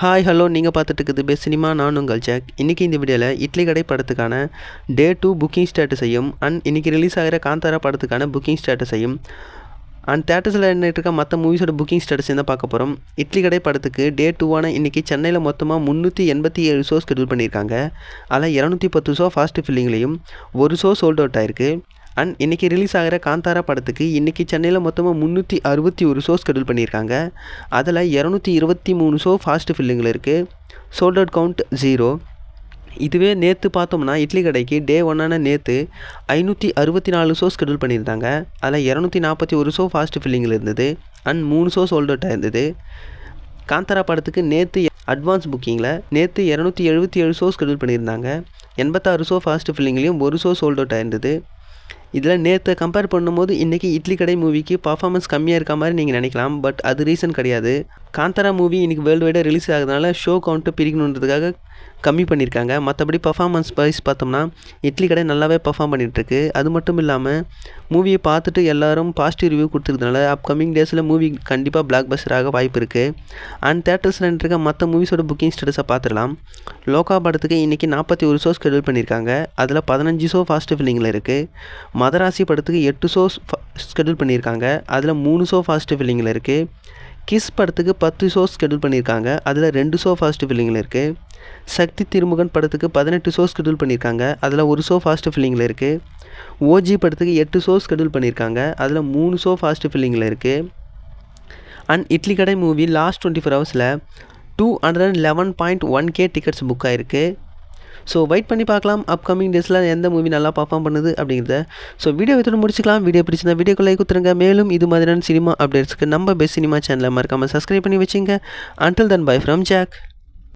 Hi hello நீங்கள் பார்த்துட்டு இருக்குது பெஸ்ட் சினிமா நான் உங்கள் ஜாக் இன்றைக்கி இந்த வீடியோவில் இட்லி கடை படத்துக்கான டே டூ புக்கிங் ஸ்டேட்டஸையும் அண்ட் இன்றைக்கி ரிலீஸ் ஆகிற காந்தாரா படத்துக்கான புக்கிங் ஸ்டேட்டஸையும் அண்ட் தேட்டர்ஸில் என்ன இருக்க மற்ற மூவிஸோட புக்கிங் ஸ்டேட்டஸ் தான் பார்க்க போகிறோம் இட்லி கடை படத்துக்கு டே டூவான இன்றைக்கி சென்னையில் மொத்தமாக முந்நூற்றி எண்பத்தி ஏழு ஷோ ஷெடியூல் பண்ணியிருக்காங்க. அதில் இரநூத்தி பத்து ஷோ ஃபாஸ்ட் ஃபில்லிங்லேயும் ஒரு ஷோ சோல்ட் அவுட் ஆயிருக்கு. அண்ட் இன்றைக்கி ரிலீஸ் ஆகிற காந்தாரா படத்துக்கு இன்றைக்கி சென்னையில் மொத்தமாக முந்நூற்றி அறுபத்தி ஒரு ஷோ ஸ்கெடியூல் பண்ணியிருக்காங்க. அதில் இரநூத்தி இருபத்தி மூணு ஷோ ஃபாஸ்ட் ஃபில்லிங்கில் இருக்குது சோல்ட் அவுட் கவுண்ட் ஜீரோ இதுவே நேற்று பார்த்தோம்னா இட்லி கடைக்கு டே ஒன்னான நேற்று ஐநூற்றி அறுபத்தி நாலு ஷோ ஸ்கெடியூல் பண்ணியிருந்தாங்க. அதில் இரநூத்தி நாற்பத்தி ஒரு ஷோ ஃபாஸ்ட் ஃபில்லிங்கில் இருந்தது. அண்ட் மூணு ஷோ சோல்ட் அவுட்டாக இருந்தது காந்தாரா படத்துக்கு நேற்று அட்வான்ஸ் புக்கிங்கில் நேற்று இரநூத்தி எழுபத்தி ஏழு ஷோ ஸ்கெடியூல் பண்ணியிருந்தாங்க. எண்பத்தாறு ஷோ ஃபாஸ்ட் ஃபில்லிங்லேயும் ஒரு ஷோ சோல்ட் அவுட் ஆயிருந்தது. இதில் நேற்று கம்பேர் பண்ணும்போது இன்றைக்கி இட்லி கடை மூவிக்கு பர்ஃபார்மன்ஸ் கம்மியாக இருக்க மாதிரி நீங்கள் நினைக்கலாம் பட் அது ரீசன் கிடையாது. காந்தாரா மூவி இன்றைக்கி வேர்ல்டு வைடாக ரிலீஸ் ஆகுதுனால ஷோ கவுண்ட்டு பிரிக்கணுன்றதுக்காக கம்மி பண்ணியிருக்காங்க. மற்றபடி பர்ஃபார்மன்ஸ் வைஸ் பார்த்தோம்னா இட்லி கடை நல்லாவே பர்ஃபார்ம் பண்ணிகிட்ருக்கு அது மட்டும் இல்லாமல் மூவியை பார்த்துட்டு எல்லாரும் பாசிட்டிவ் ரிவ்யூ கொடுத்துருக்கனால அப்கமிங் டேஸில் மூவி கண்டிப்பாக பிளாக் பஸ்டராக வாய்ப்பு இருக்குது அண்ட் தேட்டர்ஸில் இருக்க மற்ற மூவிஸோட புக்கிங் ஸ்டேட்டஸை பார்த்துடலாம். லோகா படத்துக்கு இன்றைக்கி நாற்பத்தி ஒரு ஷோ ஸ்கெடியூல் பண்ணியிருக்காங்க. அதில் பதினஞ்சு ஷோ ஃபாஸ்ட் ஃபில்லிங்கில் இருக்குது மதராசி படத்துக்கு எட்டு ஷோ ஸ்கெடியூல் பண்ணியிருக்காங்க. அதில் மூணு ஷோ ஃபாஸ்ட் ஃபில்லிங்கில் இருக்குது கிஸ் படத்துக்கு பத்து ஷோ ஸ்கெடியூல் பண்ணியிருக்காங்க. அதில் ரெண்டு ஷோ ஃபாஸ்ட் ஃபில்லிங்கில் இருக்குது சக்தி திருமுகன் படத்துக்கு பதினெட்டு ஷோ ஸ்கெடியூல் பண்ணியிருக்காங்க. அதில் ஒரு ஷோ ஃபாஸ்ட் ஃபில்லிங்கில் இருக்குது ஓஜி படத்துக்கு எட்டு ஷோ ஸ்கெடியூல் பண்ணியிருக்காங்க. அதில் மூணு ஷோ ஃபாஸ்ட் ஃபில்லிங்கில் இருக்குது and Idli Kadai movie last twenty four ஹவர்ஸில் two hundred and eleven point one K tickets book ஆகிருக்கு ஸோ வெயிட் பண்ணி பார்க்கலாம். அப்கமிங் டேஸில் எந்த மூவி நல்லா பர்ஃபார்ம் பண்ணுது அப்படிங்கிறத. ஸோ வீடியோ வித்தோட முடிச்சிக்கலாம். வீடியோ பிடிச்சிருந்தா வீடியோகுலேயே கொடுத்துருங்க. மேலும் இது மாதிரியான சினிமா அப்டேட்ஸ்க்கு நம்ம பெஸ்ட் சினிமா சேனலை மறக்காமல் சப்ஸ்கிரைப் பண்ணி வச்சுங்க. Until then bye from Jack